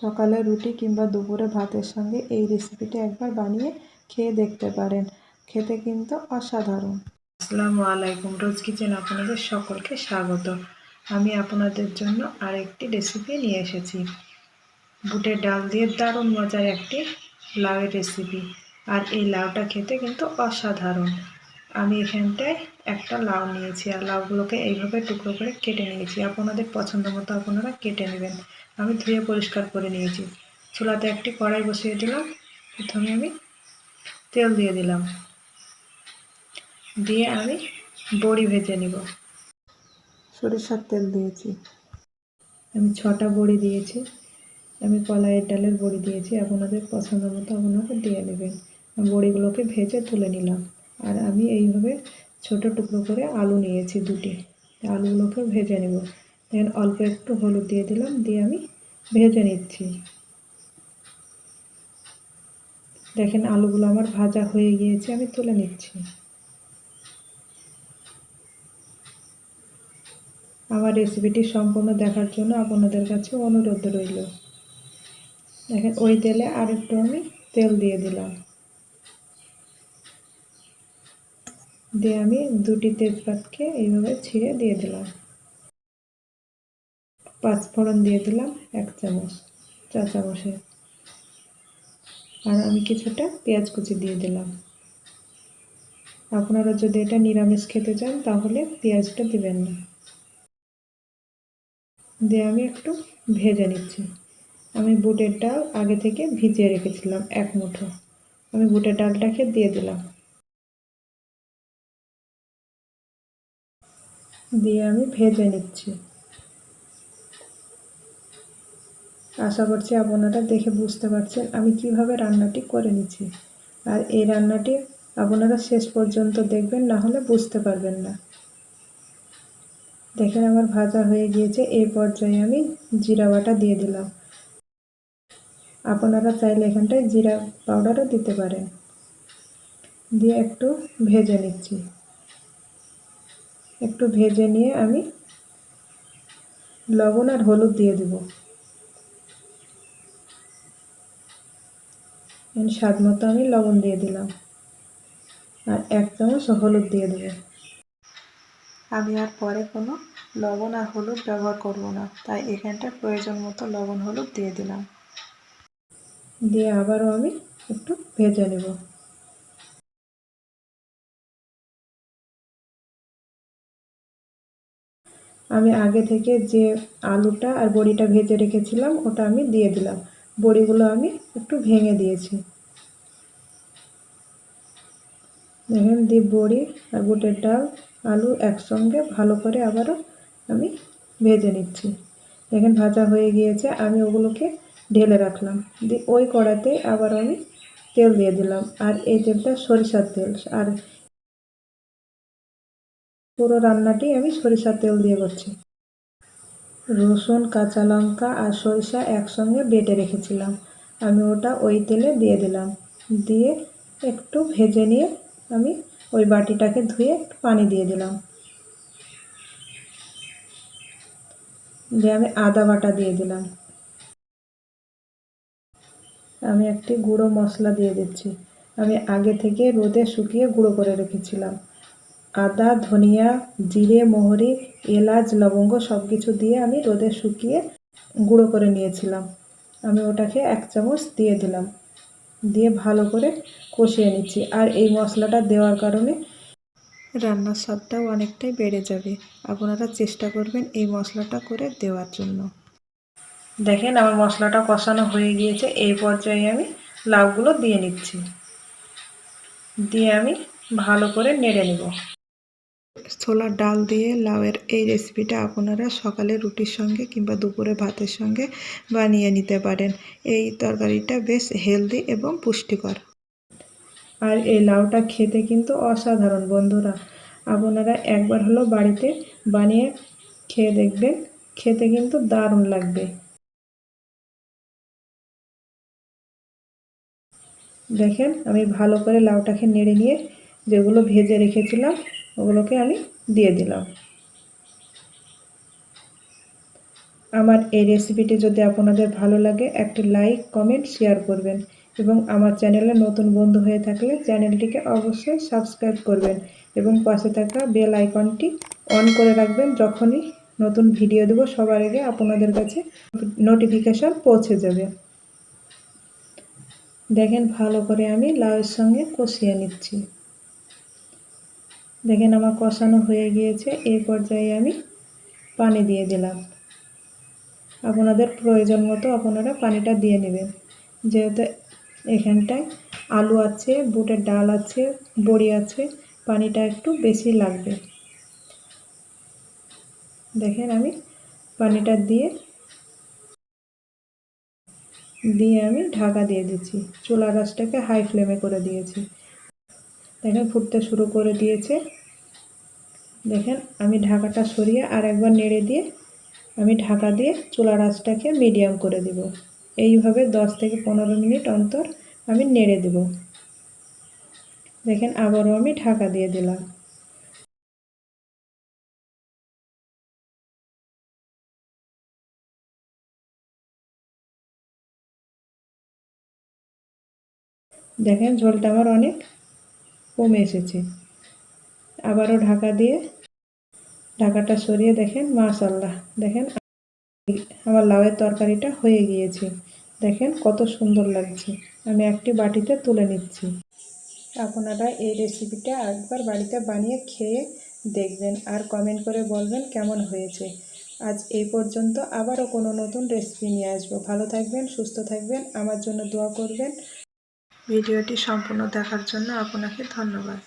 সকালে রুটি কিংবা দুপুরে ভাতের সঙ্গে এই রেসিপিটা একবার বানিয়ে খেয়ে দেখতে পারেন। খেতে কিন্তু অসাধারণ। আসসালামু আলাইকুম, রোজ কিচেন আপনাদের সকলকে স্বাগত। আমি আপনাদের জন্য আরেকটি রেসিপি নিয়ে এসেছি। বুটের ডাল দিয়ে দারুণ মজার একটি লাউয়ের রেসিপি আর এই লাউটা খেতে কিন্তু অসাধারণ। আমি এখানটায় একটা লাউ নিয়েছি, আর লাউগুলোকে এইভাবে টুকরো করে কেটে নিয়েছি। আপনাদের পছন্দ মতো আপনারা কেটে নেবেন। আমি ধুয়ে পরিষ্কার করে নিয়েছি। চুলাতে একটি কড়াই বসিয়ে দিলাম। প্রথমে আমি তেল দিয়ে দিলাম। দিয়ে আমি বড়ি ভেজে নিব। সরিষার তেল দিয়েছি। আমি ছটা বড়ি দিয়েছি। আমি কলাইয়ের ডালের বড়ি দিয়েছি। আপনাদের পছন্দ মতো আপনারা দিয়ে নেবেন। বড়িগুলোকে ভেজে তুলে নিলাম। আর আমি এইভাবে ছোট টুকরো করে আলু নিয়েছি দুটি। আলুগুলোকে ভেজে নেব। দেন অল্প একটু হলুদ দিয়ে দিলাম, দিয়ে আমি ভেজে নিচ্ছি। দেখেন আলুগুলো আমার ভাজা হয়ে গিয়েছে, আমি তুলে নিচ্ছি। আমার রেসিপিটি সম্পূর্ণ দেখার জন্য আপনাদের কাছে অনুরোধ রইল। দেখেন ওই তেলে আরেকটু আমি তেল দিয়ে দিলাম। দিয়ে আমি দুটি তেজপাতকে এইভাবে ছিঁড়ে দিয়ে দিলাম। পাঁচ ফোড়ন দিয়ে দিলাম, এক চামচ, চা চামচের। আর আমি কিছুটা পেঁয়াজ কুচি দিয়ে দিলাম। আপনারা যদি এটা নিরামিষ খেতে চান, তাহলে পেঁয়াজটা দিবেন না। দিয়ে আমি একটু ভেজে নিচ্ছি। আমি বুটের ডাল আগে থেকে ভিজিয়ে রেখেছিলাম, এক মুঠো। আমি বুটের ডালটাকে দিয়ে দিলাম। দিয়ে আমি ভেজে নিচ্ছি। আশা করছি আপনারা দেখে বুঝতে পারছেন আমি কীভাবে রান্নাটি করে নিচ্ছি। আর এই রান্নাটি আপনারা শেষ পর্যন্ত দেখবেন, না হলে বুঝতে পারবেন না। দেখেন আমার ভাজা হয়ে গিয়েছে, এই পর্যায়ে আমি জিরা বাটা দিয়ে দিলাম। আপনারা চাইলে এখানটায় জিরা পাউডারও দিতে পারেন। দিয়ে একটু ভেজে নিচ্ছি। একটু ভেজে নিয়ে আমি লবণ আর হলুদ দিয়ে দেব। স্বাদ মতো আমি লবণ দিয়ে দিলাম। আর এক চামচ হলুদ দিয়ে দেব। আমি আর পরে কোনো লবণ আর হলুদ ব্যবহার করব না। তাই এখানটা প্রয়োজন মতো লবণ হলুদ দিয়ে দিলাম। দিয়ে আবারও আমি একটু ভেজে নেব। আমি আগে থেকে যে আলুটা আর বড়িটা ভেজে রেখেছিলাম, ওটা আমি দিয়ে দিলাম। বড়িগুলো আমি একটু ভেঙে দিয়েছি। দেখেন, দিয়ে বড়ি আর বুটের ডাল, আলু একসঙ্গে ভালো করে আবারও আমি ভেজে নিচ্ছি। দেখেন, ভাজা হয়ে গিয়েছে, আমি ওগুলোকে ঢেলে রাখলাম। দিয়ে ওই কড়াতে আবার আমি তেল দিয়ে দিলাম। আর এই তেলটা সরিষার তেল। আর পুরো রান্নাটি আমি সরিষার তেল দিয়ে করছি। রসুন, কাঁচা লঙ্কা আর সরিষা একসঙ্গে বেটে রেখেছিলাম। আমি ওটা ওই তেলে দিয়ে দিলাম। দিয়ে একটু ভেজে নিয়ে আমি ওই বাটিটাকে ধুয়ে একটু পানি দিয়ে দিলাম। দিয়ে আমি আদা বাটা দিয়ে দিলাম। আমি একটি গুঁড়ো মশলা দিয়ে দিচ্ছি। আমি আগে থেকে রোদে শুকিয়ে গুঁড়ো করে রেখেছিলাম। আদা, ধনিয়া, জিরে, মোহরি, এলাচ, লবঙ্গ সব কিছু দিয়ে আমি রোদে শুকিয়ে গুঁড়ো করে নিয়েছিলাম। আমি ওটাকে এক চামচ দিয়ে দিলাম। দিয়ে ভালো করে কষিয়ে নিচ্ছি। আর এই মশলাটা দেওয়ার কারণে রান্নার স্বাদটাও অনেকটাই বেড়ে যাবে। আপনারা চেষ্টা করবেন এই মশলাটা করে দেওয়ার জন্য। দেখেন আমার মশলাটা কষানো হয়ে গিয়েছে। এই পর্যায়ে আমি লাউগুলো দিয়ে নিচ্ছি। দিয়ে আমি ভালো করে নেড়ে নেব। ছোলার ডাল দিয়ে লাউয়ের এই রেসিপিটা আপনারা সকালে রুটির সঙ্গে কিংবা দুপুরে ভাতের সঙ্গে বানিয়ে নিতে পারেন। এই তরকারিটা বেশ হেলদি এবং পুষ্টিকর। আর এই লাউটা খেতে কিন্তু অসাধারণ বন্ধুরা। আপনারা একবার হলো বাড়িতে বানিয়ে খেয়ে দেখবেন, খেতে কিন্তু দারুণ লাগবে। দেখেন আমি ভালো করে লাউটাকে নেড়ে নিয়ে যেগুলো ভেজে রেখেছিলাম ওগুলোকে আমি দিয়ে দিলাম। আমার এই রেসিপিটি যদি আপনাদের ভালো লাগে, একটি লাইক, কমেন্ট, শেয়ার করবেন এবং আমার চ্যানেলে নতুন বন্ধু হয়ে থাকলে চ্যানেলটিকে অবশ্যই সাবস্ক্রাইব করবেন এবং পাশে থাকা বেল আইকনটি অন করে রাখবেন যখনই নতুন ভিডিও দেব, সবার আগে আপনাদের কাছে নোটিফিকেশন পৌঁছে যাবে। দেখেন ভালো করে আমি লাউয়ের সঙ্গে কষিয়ে নিচ্ছি। দেখেন আমার কষানো হয়ে গিয়েছে, এই পর্যায়ে আমি পানি দিয়ে দিলাম। আপনাদের প্রয়োজন মতো আপনারা পানিটা দিয়ে নেবেন। যেহেতু এখানটায় আলু আছে, বুটের ডাল আছে, বড়ি আছে, পানিটা একটু বেশি লাগবে। দেখেন আমি পানিটা দিয়ে দিয়ে আমি ঢাকা দিয়ে দিচ্ছি। চুলা গাছটাকে হাই ফ্লেমে করে দিয়েছি। দেখেন, ফুটতে শুরু করে দিয়েছে। দেখেন, আমি ঢাকাটা সরিয়ে আর একবার নেড়ে দিয়ে আমি ঢাকা দিয়ে চুলা আঁচটাকে মিডিয়াম করে দেব। এইভাবে 10 থেকে পনেরো মিনিট অন্তর আমি নেড়ে দেব। দেখেন, আবারও আমি ঢাকা দিয়ে দিলাম। দেখেন, ঝোলটা আমার অনেক কমে এসেছে। আবারও ঢাকা দিয়ে ঢাকাটা সরিয়ে দেখেন মাশাল্লাহ দেখেন আমার লাউয়ের তরকারিটা হয়ে গিয়েছে। দেখেন কত সুন্দর লাগছে। আমি একটি বাটিতে তুলে নিচ্ছি। আপনারা এই রেসিপিটা একবার বাড়িতে বানিয়ে খেয়ে দেখবেন আর কমেন্ট করে বলবেন কেমন হয়েছে। আজ এই পর্যন্ত আবারও কোনো নতুন রেসিপি নিয়ে আসব। ভালো থাকবেন, সুস্থ থাকবেন, আমার জন্য দোয়া করবেন। ভিডিওটি সম্পূর্ণ দেখার জন্য আপনাকে ধন্যবাদ।